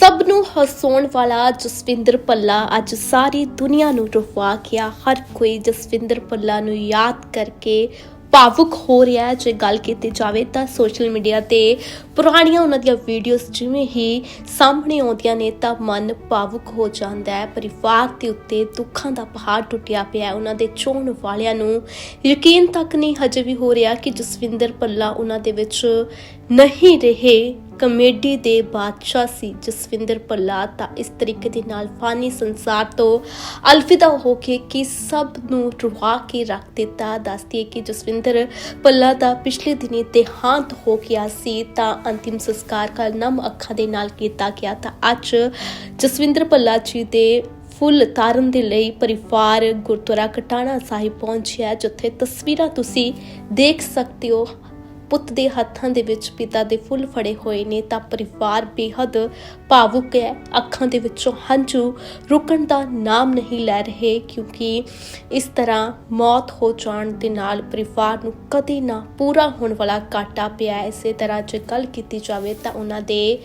ਸਭ ਨੂੰ ਹਸਾਉਣ ਵਾਲਾ ਜਸਵਿੰਦਰ ਪੱਲਾ ਅੱਜ ਸਾਰੀ ਦੁਨੀਆ ਨੂੰ ਰੁਵਾ ਗਿਆ। ਹਰ ਕੋਈ ਜਸਵਿੰਦਰ ਪੱਲਾ ਨੂੰ ਯਾਦ ਕਰਕੇ ਭਾਵੁਕ ਹੋ ਰਿਹਾ ਹੈ। ਜੇ ਗੱਲ ਕੀਤੀ ਜਾਵੇ ਤਾਂ ਸੋਸ਼ਲ ਮੀਡੀਆ ਤੇ ਪੁਰਾਣੀਆਂ ਉਹਨਾਂ ਦੀਆਂ ਵੀਡੀਓਜ਼ ਜਿਵੇਂ ਹੀ ਸਾਹਮਣੇ ਆਉਂਦੀਆਂ ਨੇ ਤਾਂ ਮਨ ਭਾਵੁਕ ਹੋ ਜਾਂਦਾ ਹੈ। ਪਰਿਵਾਰ ਦੇ ਉੱਤੇ ਦੁੱਖਾਂ ਦਾ ਪਹਾੜ ਟੁੱਟਿਆ ਪਿਆ ਹੈ। ਉਹਨਾਂ ਦੇ ਚੋਣ ਵਾਲਿਆਂ ਨੂੰ ਯਕੀਨ ਤੱਕ ਨਹੀਂ ਹਜੇ ਵੀ ਹੋ ਰਿਹਾ ਕਿ ਜਸਵਿੰਦਰ ਪੱਲਾ ਉਹਨਾਂ ਦੇ ਵਿੱਚ ਨਹੀਂ ਰਹੇ। ਕਮੇਡੀ ਦੇ ਬਾਦਸ਼ਾਹ ਸੀ ਜਸਵਿੰਦਰ ਪੱਲਾ ਤਾਂ ਇਸ ਤਰੀਕੇ ਦੇ ਨਾਲ ਫਾਨੀ ਸੰਸਾਰ ਤੋਂ ਅਲਵਿਦਾ ਹੋ ਕੇ ਕਿ ਸਭ ਨੂੰ ਰੁਵਾ ਕੇ ਰੱਖ ਦਿੱਤਾ। ਦੱਸਦੀ ਹੈ ਕਿ ਜਸਵਿੰਦਰ ਪੱਲਾ ਦਾ ਪਿਛਲੇ ਦਿਨੀ ਦੇਹਾਂਤ ਹੋ ਗਿਆ ਸੀ ਤਾਂ ਅੰਤਿਮ ਸੰਸਕਾਰ ਕੱਲ ਨਮ ਅੱਖਾਂ ਦੇ ਨਾਲ ਕੀਤਾ ਗਿਆ ਤਾਂ ਅੱਜ ਜਸਵਿੰਦਰ ਪੱਲਾ ਜੀ ਦੇ ਫੁੱਲ ਤਾਰਨ ਦੇ ਲਈ ਪਰਿਵਾਰ ਗੁਰਦੁਆਰਾ ਕਟਾਣਾ ਸਾਹਿਬ ਪਹੁੰਚਿਆ, ਜਿੱਥੇ ਤਸਵੀਰਾਂ ਤੁਸੀਂ ਦੇਖ ਸਕਦੇ ਹੋ। ਪੁੱਤ ਦੇ ਹੱਥਾਂ ਦੇ ਵਿੱਚ ਪਿਤਾ ਦੇ ਫੁੱਲ ਫੜੇ ਹੋਏ ਨੇ, ਤਾਂ ਪਰਿਵਾਰ ਬੇਹੱਦ ਭਾਵੁਕ ਹੈ ਅੱਖਾਂ ਦੇ ਵਿੱਚੋਂ ਹੰਝੂ ਰੁਕਣ ਦਾ ਨਾਮ ਨਹੀਂ ਲੈ ਰਹੇ, ਕਿਉਂਕਿ ਇਸ ਤਰ੍ਹਾਂ ਮੌਤ ਹੋ ਜਾਣ ਦੇ ਨਾਲ ਪਰਿਵਾਰ ਨੂੰ ਕਦੇ ਨਾ ਪੂਰਾ ਹੋਣ ਵਾਲਾ ਘਾਟਾ ਪਿਆ ਹੈ। ਇਸੇ ਤਰ੍ਹਾਂ ਜੇ ਗੱਲ ਕੀਤੀ ਜਾਵੇ ਤਾਂ ਉਹਨਾਂ ਦੇ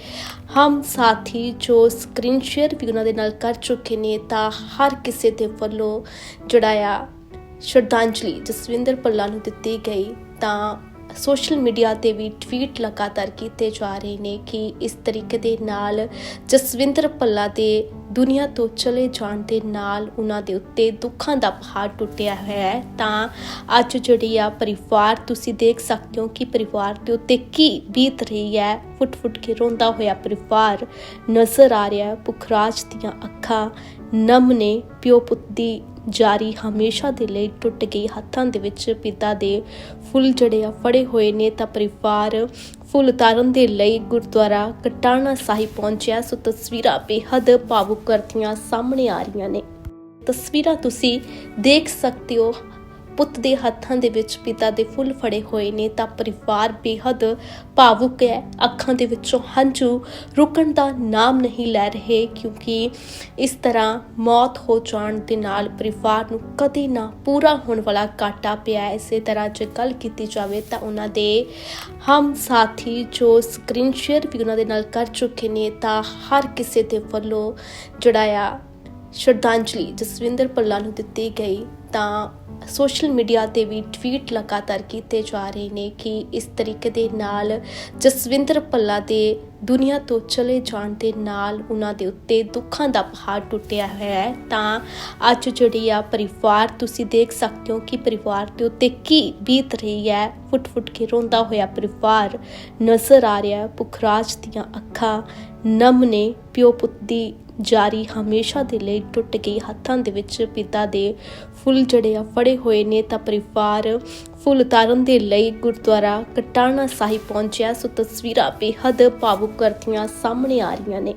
ਹਮ ਸਾਥੀ ਜੋ ਸਕਰੀਨ ਸ਼ੇਅਰ ਵੀ ਉਹਨਾਂ ਦੇ ਨਾਲ ਕਰ ਚੁੱਕੇ ਨੇ, ਤਾਂ ਹਰ ਕਿਸੇ ਦੇ ਵੱਲੋਂ ਜਿਹੜਾ ਆ ਸ਼ਰਧਾਂਜਲੀ ਜਸਵਿੰਦਰ ਪੱਲਾ ਨੂੰ ਦਿੱਤੀ ਗਈ, ਤਾਂ ਸੋਸ਼ਲ ਮੀਡੀਆ ਤੇ ਵੀ ਟਵੀਟ ਲਗਾਤਾਰ ਕੀਤੇ ਜਾ ਰਹੇ ਨੇ ਕਿ ਇਸ ਤਰੀਕੇ ਦੇ ਨਾਲ ਜਸਵਿੰਦਰ ਭੱਲਾ ਦੇ ਦੁਨੀਆ ਤੋਂ ਚਲੇ ਜਾਣ ਦੇ ਨਾਲ ਉਹਨਾਂ ਦੇ ਉੱਤੇ ਦੁੱਖਾਂ ਦਾ ਪਹਾੜ ਟੁੱਟਿਆ ਹੋਇਆ ਹੈ। ਤਾਂ ਅੱਜ ਜਿਹੜੀ ਆ ਪਰਿਵਾਰ, ਤੁਸੀਂ ਦੇਖ ਸਕਦੇ ਹੋ ਕਿ ਪਰਿਵਾਰ ਦੇ ਉੱਤੇ ਕੀ ਬੀਤ ਰਹੀ ਹੈ। ਫੁੱਟ-ਫੁੱਟ ਕੇ ਰੋਂਦਾ ਹੋਇਆ ਪਰਿਵਾਰ ਨਜ਼ਰ ਆ ਰਿਹਾ ਹੈ। ਪੁਖਰਾਜ ਦੀਆਂ ਅੱਖਾਂ ਨਮ ਨੇ, ਪਿਓ ਪੁੱਤ ਦੀ ਜਾਰੀ ਹਮੇਸ਼ਾ ਦੇ ਲਈ ਟੁੱਟ ਗਈ ਹੱਥਾਂ ਦੇ ਵਿੱਚ ਪਿਤਾ ਦੇ ਫੁੱਲ ਜੜੇ ਆ ਫੜੇ ਹੋਏ ਨੇ ਤਾਂ ਪਰਿਵਾਰ ਫੁੱਲ ਤਾਰਨ ਦੇ ਲਈ ਗੁਰਦੁਆਰਾ ਕਟਾਣਾ ਸਾਹਿਬ ਪਹੁੰਚਿਆ। ਸੋ ਤਸਵੀਰਾਂ ਬੇਹੱਦ ਭਾਵੁਕ ਕਰਦੀਆਂ ਸਾਹਮਣੇ ਆ ਰਹੀਆਂ ਨੇ। ਤਸਵੀਰਾਂ ਤੁਸੀਂ ਦੇਖ ਸਕਦੇ ਹੋ। ਪੁੱਤ ਦੇ ਹੱਥਾਂ ਦੇ ਵਿੱਚ ਪਿਤਾ ਦੇ ਫੁੱਲ ਫੜੇ ਹੋਏ ਨੇ, ਤਾਂ ਪਰਿਵਾਰ ਬੇਹੱਦ ਭਾਵੁਕ ਹੈ ਅੱਖਾਂ ਦੇ ਵਿੱਚੋਂ ਹੰਝੂ ਰੁਕਣ ਦਾ ਨਾਮ ਨਹੀਂ ਲੈ ਰਹੇ, ਕਿਉਂਕਿ ਇਸ ਤਰ੍ਹਾਂ ਮੌਤ ਹੋ ਜਾਣ ਦੇ ਨਾਲ ਪਰਿਵਾਰ ਨੂੰ ਕਦੇ ਨਾ ਪੂਰਾ ਹੋਣ ਵਾਲਾ ਘਾਟਾ ਪਿਆ ਹੈ। ਇਸੇ ਤਰ੍ਹਾਂ ਜੇ ਗੱਲ ਕੀਤੀ ਜਾਵੇ ਤਾਂ ਉਹਨਾਂ ਦੇ ਹਮ ਸਾਥੀ ਜੋ ਸਕਰੀਨ ਸ਼ੇਅਰ ਵੀ ਉਹਨਾਂ ਦੇ ਨਾਲ ਕਰ ਚੁੱਕੇ ਨੇ, ਤਾਂ ਹਰ ਕਿਸੇ ਦੇ ਵੱਲੋਂ ਜਿਹੜਾ ਆ ਸ਼ਰਧਾਂਜਲੀ ਜਸਵਿੰਦਰ ਪੱਲਾ ਨੂੰ ਦਿੱਤੀ ਗਈ, ਤਾਂ ਸੋਸ਼ਲ ਮੀਡੀਆ ਤੇ ਵੀ ਟਵੀਟ ਲਗਾਤਾਰ ਕੀਤੇ ਜਾ ਰਹੇ ਨੇ ਕਿ ਇਸ ਤਰੀਕੇ ਦੇ ਨਾਲ ਜਸਵਿੰਦਰ ਭੱਲਾ ਦੇ ਦੁਨੀਆ ਤੋਂ ਚਲੇ ਜਾਣ ਦੇ ਨਾਲ ਉਹਨਾਂ ਦੇ ਉੱਤੇ ਦੁੱਖਾਂ ਦਾ ਪਹਾੜ ਟੁੱਟਿਆ ਹੋਇਆ ਹੈ। ਤਾਂ ਅੱਜ ਜਿਹੜੀ ਆ ਪਰਿਵਾਰ, ਤੁਸੀਂ ਦੇਖ ਸਕਦੇ ਹੋ ਕਿ ਪਰਿਵਾਰ ਦੇ ਉੱਤੇ ਕੀ ਬੀਤ ਰਹੀ ਹੈ। ਫੁੱਟ-ਫੁੱਟ ਕੇ ਰੋਂਦਾ ਹੋਇਆ ਪਰਿਵਾਰ ਨਜ਼ਰ ਆ ਰਿਹਾ ਹੈ। ਪੁਖਰਾਜ ਦੀਆਂ ਅੱਖਾਂ ਨਮ ਨੇ, ਪਿਓ ਪੁੱਤ ਦੀ ਜਾਰੀ ਹਮੇਸ਼ਾ ਦੇ ਲਈ ਟੁੱਟ ਗਈ ਹੱਥਾਂ ਦੇ ਵਿੱਚ ਪਿਤਾ ਦੇ ਫੁੱਲ ਜੜੇ ਆ ਫੜੇ ਹੋਏ ਨੇ ਤਾਂ ਪਰਿਵਾਰ ਫੁੱਲ ਤਾਰਨ ਦੇ ਲਈ ਗੁਰਦੁਆਰਾ ਕਟਾਣਾ ਸਾਹਿਬ ਪਹੁੰਚਿਆ। ਸੋ ਤਸਵੀਰਾਂ ਬੇਹੱਦ ਭਾਵੁਕ ਕਰਦੀਆਂ ਸਾਹਮਣੇ ਆ ਰਹੀਆਂ ਨੇ।